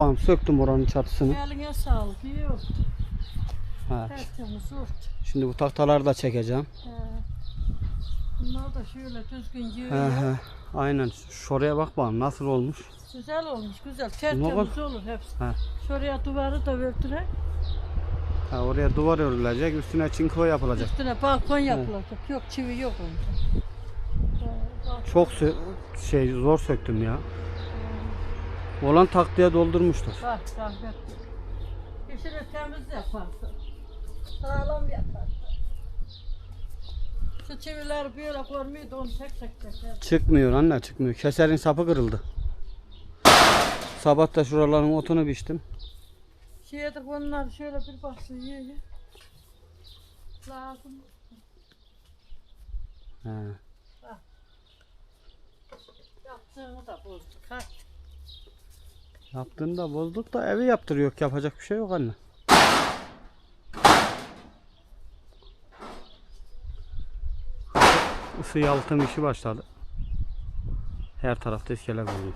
Tamam söktüm oranın çatısını. Eline sağlık. İyi oldu. Ha. Tertemiz oldu. Şimdi bu tahtaları da çekeceğim. He. Bunlar da şöyle düzgün yığıyor. he. Aynen. Şuraya bak bakalım nasıl olmuş. Güzel olmuş, güzel. Tertemiz olur hepsi. He. Şuraya duvarı da. Ha, oraya duvar örülecek, üstüne çinko yapılacak. Üstüne balkon yapılacak. Yok çivi yok onda. He, bak- Çok sö- şey zor söktüm ya. Olan taktiğe doldurmuşlar. Bak bak bak. İşini temiz yaparsın. Sağlam yaparsın. Şu çivileri böyle görmüyordu onu tek tek çeker. Çıkmıyor anne çıkmıyor. Keserin sapı kırıldı. Sabah da şuraların otunu biçtim. Şeydir bunlar şöyle bir baksın yiyor. Lazım. He. Yaptığını da bozduk. Ha. Yaptığını da bozduk da evi yaptırıyor. Yapacak bir şey yok anne. Isı yalıtım işi başladı. Her tarafta iskele koyuyor.